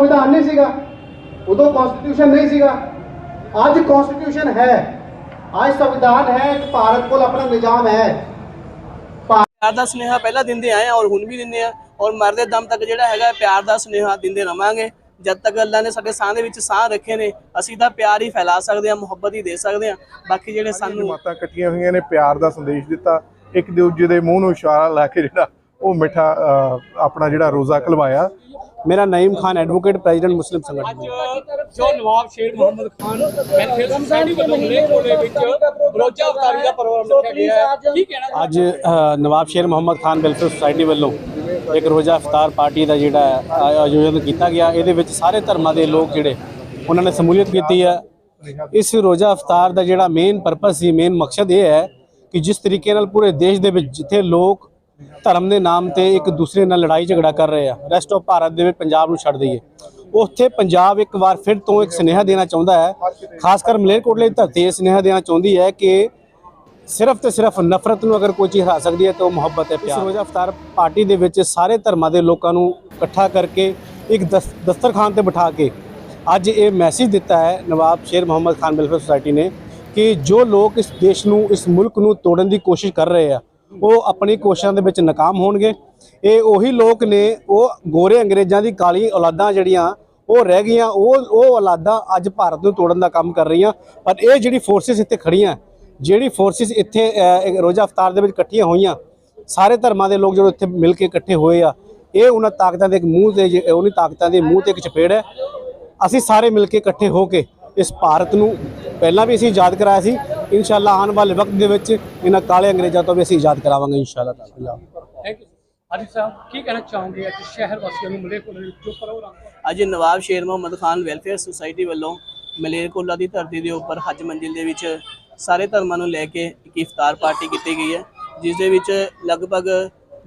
ਸੰਵਿਧਾਨ ਨਹੀਂ ਸੀਗਾ ਉਦੋਂ ਕਨਸਟੀਟਿਊਸ਼ਨ ਨਹੀਂ ਸੀਗਾ। ਅੱਜ ਕਨਸਟੀਟਿਊਸ਼ਨ ਹੈ। ਅੱਜ ਸੰਵਿਧਾਨ ਹੈ ਇੱਕ ਭਾਰਤ ਕੋਲ ਆਪਣਾ ਨਿਜ਼ਾਮ ਹੈ। ਪਿਆਰ ਦਾ ਸੁਨੇਹਾ ਪਹਿਲਾਂ ਦਿੰਦੇ ਆਏ ਆ ਔਰ ਹੁਣ ਵੀ ਦਿੰਦੇ ਆ। ਔਰ ਮਰਦੇ ਦਮ ਤੱਕ ਜਿਹੜਾ ਹੈਗਾ ਪਿਆਰ ਦਾ ਸੁਨੇਹਾ ਦਿੰਦੇ ਰਵਾਂਗੇ। ਜਦ ਤੱਕ ਅੱਲਾ ਨੇ ਸਾਡੇ ਸਾਹ ਦੇ ਵਿੱਚ ਸਾਹ ਰੱਖੇ ਨੇ ਅਸੀਂ ਤਾਂ ਪਿਆਰ ਹੀ ਫੈਲਾ ਸਕਦੇ ਆ ਮੁਹੱਬਤ ਹੀ ਦੇ ਸਕਦੇ ਆ ਬਾਕੀ ਜਿਹੜੇ ਸਾਨੂੰ ਜਮਾਤਾਂ ਇਕੱਠੀਆਂ ਹੋਈਆਂ ਨੇ ਪਿਆਰ ਦਾ ਸੰਦੇਸ਼ ਦਿੱਤਾ। ਇੱਕ ਦੂਜੇ ਦੇ ਮੂੰਹ ਨੂੰ ਇਸ਼ਾਰਾ ਲਾ ਕੇ ਜਿਹੜਾ ਉਹ ਮਿੱਠਾ ਆਪਣਾ ਜਿਹੜਾ ਰੋਜ਼ਾ ਖਲਵਾਇਆ ਮੇਰਾ Naim Khan advocate president Muslim ਸੰਗਠਨ। ਜੋ ਨਵਾਬ ਸ਼ੇਰ ਮੁਹੰਮਦ ਖਾਨ ਵੈਲਫੇਅਰ ਸੁਸਾਇਟੀ ਦੇ ਮਹੀਨੇ ਕੋਲੇ ਵਿੱਚ ਬਲੋਚਾ ਉਤਾਰੀ ਦਾ ਪ੍ਰੋਗਰਾਮ ਰੱਖਿਆ ਗਿਆ ਹੈ। ਕੀ ਕਹਿਣਾ ਅੱਜ ਨਵਾਬ ਸ਼ੇਰ ਮੁਹੰਮਦ ਖਾਨ ਵੈਲਫੇਅਰ ਸੁਸਾਇਟੀ ਵੱਲੋਂ ਇੱਕ ਰੋਜ਼ਾ ਇਫਤਾਰ ਪਾਰਟੀ ਦਾ ਜਿਹੜਾ ਆਯੋਜਨ ਕੀਤਾ ਗਿਆ। ਇਹਦੇ ਵਿੱਚ ਸਾਰੇ ਧਰਮਾਂ ਦੇ ਲੋਕ ਜਿਹੜੇ ਉਹਨਾਂ ਨੇ ਸਮੂਲੀਅਤ ਕੀਤੀ ਹੈ। ਇਸ ਰੋਜ਼ਾ ਇਫਤਾਰ ਦਾ ਜਿਹੜਾ ਮੇਨ ਪਰਪਸ ਸੀ ਮੇਨ ਮਕਸਦ ਇਹ ਹੈ ਕਿ ਜਿਸ ਤਰੀਕੇ ਨਾਲ ਪੂਰੇ ਦੇਸ਼ ਦੇ ਵਿੱਚ ਜਿੱਥੇ ਲੋਕ ਧਰਮ ਦੇ ਨਾਮ ਤੇ ਇੱਕ ਦੂਸਰੇ ਨਾਲ ਲੜਾਈ ਝਗੜਾ ਕਰ ਰਹੇ ਆ। ਰੈਸਟ ਆਫ ਭਾਰਤ ਦੇ ਵਿੱਚ ਪੰਜਾਬ ਨੂੰ ਛੱਡ ਦਈਏ। ਉੱਥੇ ਪੰਜਾਬ ਇੱਕ ਵਾਰ ਫਿਰ ਤੋਂ ਇੱਕ ਸੁਨੇਹਾ ਦੇਣਾ ਚਾਹੁੰਦਾ ਹੈ। ਖਾਸ ਕਰ ਮਲੇਰਕੋਟਲੇ ਦੀ ਧਰਤੀ ਇਹ ਸੁਨੇਹਾ ਦੇਣਾ ਚਾਹੁੰਦੀ ਹੈ ਕਿ ਸਿਰਫ ਤੇ ਸਿਰਫ ਨਫ਼ਰਤ ਨੂੰ ਅਗਰ ਕੋਈ ਚੀਜ਼ ਹਰਾ ਸਕਦੀ ਹੈ ਤਾਂ ਉਹ ਮੁਹੱਬਤ ਹੈ ਪਿਆਰ। ਇਸ ਰੋਜ਼ਾ ਅਫਤਾਰ ਪਾਰਟੀ ਦੇ ਵਿੱਚ ਸਾਰੇ ਧਰਮਾਂ ਦੇ ਲੋਕਾਂ ਨੂੰ ਇਕੱਠਾ ਕਰਕੇ ਇੱਕ ਦਸ- ਦਸਤਰਖਾਨ ਤੇ ਬਿਠਾ ਕੇ ਅੱਜ ਇਹ ਮੈਸੇਜ ਦਿੱਤਾ ਹੈ ਨਵਾਬ ਸ਼ੇਰ ਮੁਹੰਮਦ ਖਾਨ ਵੈਲਫੇਅਰ ਸੁਸਾਇਟੀ ਨੇ ਕਿ ਜੋ ਲੋਕ ਇਸ ਦੇਸ਼ ਨੂੰ ਇਸ ਮੁਲਕ ਨੂੰ ਤੋੜਨ ਦੀ ਕੋਸ਼ਿਸ਼ ਕਰ ਰਹੇ ਆ ਉਹ ਆਪਣੀ ਕੋਸ਼ਿਸ਼ਾਂ ਦੇ ਵਿੱਚ ਨਾਕਾਮ ਹੋਣਗੇ। ਇਹ ਉਹੀ ਲੋਕ ਨੇ, ਉਹ ਗੋਰੇ ਅੰਗਰੇਜ਼ਾਂ ਦੀ ਕਾਲੀ ਔਲਾਦਾਂ ਜਿਹੜੀਆਂ, ਉਹ ਰਹਿ ਗਈਆਂ, ਉਹ ਉਹ ਔਲਾਦਾਂ ਅੱਜ ਭਾਰਤ ਨੂੰ ਤੋੜਨ ਦਾ ਕੰਮ ਕਰ ਰਹੀਆਂ। ਪਰ ਇਹ ਜਿਹੜੀ ਫੋਰਸਿਸ ਇੱਥੇ ਖੜੀਆਂ ਜਿਹੜੀ ਫੋਰਸਿਸ ਇੱਥੇ ਰੋਜ਼ਾ ਅਫਤਾਰ ਦੇ ਵਿੱਚ ਇਕੱਠੀਆਂ ਹੋਈਆਂ, ਸਾਰੇ ਧਰਮਾਂ ਦੇ ਲੋਕ ਜਦੋਂ ਇੱਥੇ ਮਿਲ ਕੇ ਇਕੱਠੇ ਹੋਏ ਆ, ਇਹ ਉਹਨਾਂ ਤਾਕਤਾਂ ਦੇ ਇੱਕ ਮੂੰਹ ਤੇ ਜੇ- ਉਹਨਾਂ ਤਾਕਤਾਂ ਦੇ ਮੂੰਹ ਤੇ ਇੱਕ ਚਪੇੜ ਹੈ। ਅਸੀਂ ਸਾਰੇ ਮਿਲ ਕੇ ਇਕੱਠੇ ਹੋ ਕੇ ਇਸ ਭਾਰਤ ਨੂੰ ਪਹਿਲਾਂ ਵੀ ਅਸੀਂ ਯਾਦ ਕਰਾਇਆ ਸੀ ਇਨਸ਼ਾਅੱਲਾ ਆਉਣ ਵਾਲੇ ਵਕਤ ਦੇ ਵਿੱਚ ਇਹਨਾਂ ਕਾਲੇ ਅੰਗਰੇਜ਼ਾਂ ਤੋਂ ਵੀ ਅਸੀਂ ਆਜ਼ਾਦ ਕਰਾਵਾਂਗੇ ਇਨਸ਼ਾਅੱਲਾ ਤਾਲਾ। ਥੈਂਕ ਯੂ ਹਾਜੀ ਸਾਹਿਬ ਕੀ ਕਹਿਣਾ ਚਾਹੋਗੇ ਅੱਜ ਸ਼ਹਿਰ ਵਾਸੀਆਂ ਨੂੰ ਮਲੇਰਕੋਟਲੇ ਵਿੱਚ ਜੋ ਪ੍ਰੋਗਰਾਮ ਅੱਜ ਨਵਾਬ ਸ਼ੇਰ ਮੁਹੰਮਦ ਖਾਨ ਵੈਲਫੇਅਰ ਸੁਸਾਇਟੀ ਵੱਲੋਂ ਮਲੇਰਕੋਟਲਾ ਦੀ ਧਰਤੀ ਦੇ ਉੱਪਰ ਹੱਜ ਮੰਜ਼ਿਲ ਦੇ ਵਿੱਚ ਸਾਰੇ ਧਰਮਾਂ ਨੂੰ ਲੈ ਕੇ ਇੱਕ ਇਫਤਾਰ ਪਾਰਟੀ ਕੀਤੀ ਗਈ ਹੈ ਜਿਸ ਦੇ ਵਿੱਚ ਲਗਭਗ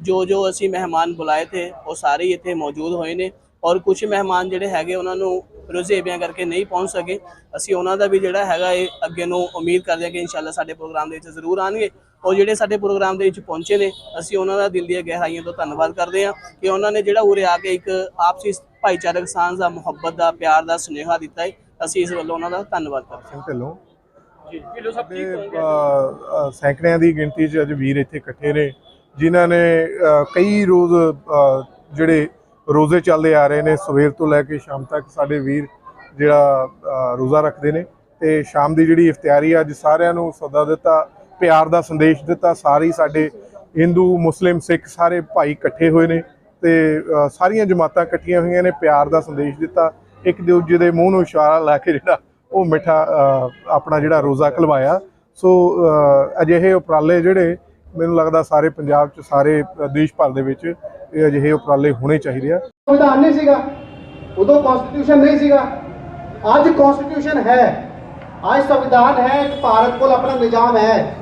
ਜੋ ਜੋ ਅਸੀਂ ਮਹਿਮਾਨ ਬੁਲਾਏ ਥੇ ਉਹ ਸਾਰੇ ਹੀ ਇੱਥੇ ਮੌਜੂਦ ਹੋਏ ਨੇ। ਔਰ ਕੁਝ ਮਹਿਮਾਨ ਜਿਹੜੇ ਹੈਗੇ ਉਹਨਾਂ ਨੂੰ ਰੁਝੇਵਿਆਂ ਕਰਕੇ ਨਹੀਂ ਪਹੁੰਚ ਸਕੇ। ਅਸੀਂ ਉਹਨਾਂ ਦਾ ਵੀ ਜਿਹੜਾ ਹੈਗਾ ਇਹ ਅੱਗੇ ਨੂੰ ਉਮੀਦ ਕਰਦੇ ਹਾਂ ਕਿ ਇਨਸ਼ਾਅੱਲਾ ਸਾਡੇ ਪ੍ਰੋਗਰਾਮ ਦੇ ਵਿੱਚ ਜ਼ਰੂਰ ਆਣਗੇ ਔਰ ਜਿਹੜੇ ਸਾਡੇ ਪ੍ਰੋਗਰਾਮ ਦੇ ਵਿੱਚ ਪਹੁੰਚੇ ਨੇ ਅਸੀਂ ਉਹਨਾਂ ਦਾ ਦਿਲ ਦੀਆਂ ਗਹਿਰਾਈਆਂ ਤੋਂ ਧੰਨਵਾਦ ਕਰਦੇ ਹਾਂ ਕਿ ਉਹਨਾਂ ਨੇ ਜਿਹੜਾ ਉਰੇ ਆ ਕੇ ਇੱਕ ਆਪਸੀ ਭਾਈਚਾਰਕ ਸਾਂਝ ਦਾ ਮੁਹੱਬਤ ਦਾ ਪਿਆਰ ਦਾ ਸੁਨੇਹਾ ਦਿੱਤਾ ਹੈ। ਅਸੀਂ ਇਸ ਵੱਲੋਂ ਉਹਨਾਂ ਦਾ ਧੰਨਵਾਦ ਕਰਦੇ ਹਾਂ। ਢਿੱਲੋਂ। ਜੀ ਢਿੱਲੋਂ ਸਾਹਿਬ ਕੀ ਦੇ ਕਹੋਗੇ? ਅ, ਅ, ਸੈਂਕੜਿਆਂ ਦੀ ਗਿਣਤੀ 'ਚ ਅੱਜ ਵੀਰ ਇੱਥੇ ਇਕੱਠੇ ਨੇ ਜਿਨ੍ਹਾਂ ਨੇ ਕਈ ਰੋਜ਼ ਜਿਹੜੇ ਰੋਜ਼ੇ ਚੱਲਦੇ ਆ ਰਹੇ ਨੇ। ਸਵੇਰ ਤੋਂ ਲੈ ਕੇ ਸ਼ਾਮ ਤੱਕ ਸਾਡੇ ਵੀਰ ਜਿਹੜਾ ਰੋਜ਼ਾ ਰੱਖਦੇ ਨੇ ਤੇ ਸ਼ਾਮ ਦੀ ਜਿਹੜੀ ਇਫਤਿਆਰੀ ਅੱਜ ਸਾਰਿਆਂ ਨੂੰ ਸੱਦਾ ਦਿੱਤਾ, ਪਿਆਰ ਦਾ ਸੰਦੇਸ਼ ਦਿੱਤਾ। ਸਾਰੇ ਸਾਡੇ ਹਿੰਦੂ, ਮੁਸਲਿਮ, ਸਿੱਖ ਸਾਰੇ ਭਾਈ ਇਕੱਠੇ ਹੋਏ ਨੇ ਤੇ ਸਾਰੀਆਂ ਜਮਾਤਾਂ ਇਕੱਠੀਆਂ ਹੋਈਆਂ ਨੇ, ਪਿਆਰ ਦਾ ਸੰਦੇਸ਼ ਦਿੱਤਾ। ਇੱਕ ਦੂਜੇ ਦੇ ਮੂੰਹ ਨੂੰ ਇਸ਼ਾਰਾ ਲਾ ਕੇ ਜਿਹੜਾ ਉਹ ਮਿੱਠਾ ਆਪਣਾ ਜਿਹੜਾ ਰੋਜ਼ਾ ਖਲਵਾਇਆ। ਸੋ ਅਜਿਹੇ ਉਪਰਾਲੇ ਜਿਹੜੇ ਮੈਨੂੰ ਲੱਗਦਾ ਸਾਰੇ ਪੰਜਾਬ 'ਚ, ਸਾਰੇ ਦੇਸ਼ ਭਰ ਦੇ ਵਿੱਚ ਇਹ ਅਜਿਹੇ ਉਪਰਾਲੇ ਹੋਣੇ ਚਾਹੀਦੇ ਆ। ਸੰਵਿਧਾਨ ਨਹੀਂ ਸੀਗਾ। ਉਦੋਂ ਕਨਸਟੀਟਿਊਸ਼ਨ ਨਹੀਂ ਸੀਗਾ। ਅੱਜ ਕਨਸਟੀਟਿਊਸ਼ਨ ਹੈ। ਅੱਜ ਸੰਵਿਧਾਨ ਹੈ, ਇੱਕ ਭਾਰਤ ਕੋਲ ਆਪਣਾ ਨਿਜ਼ਾਮ ਹੈ।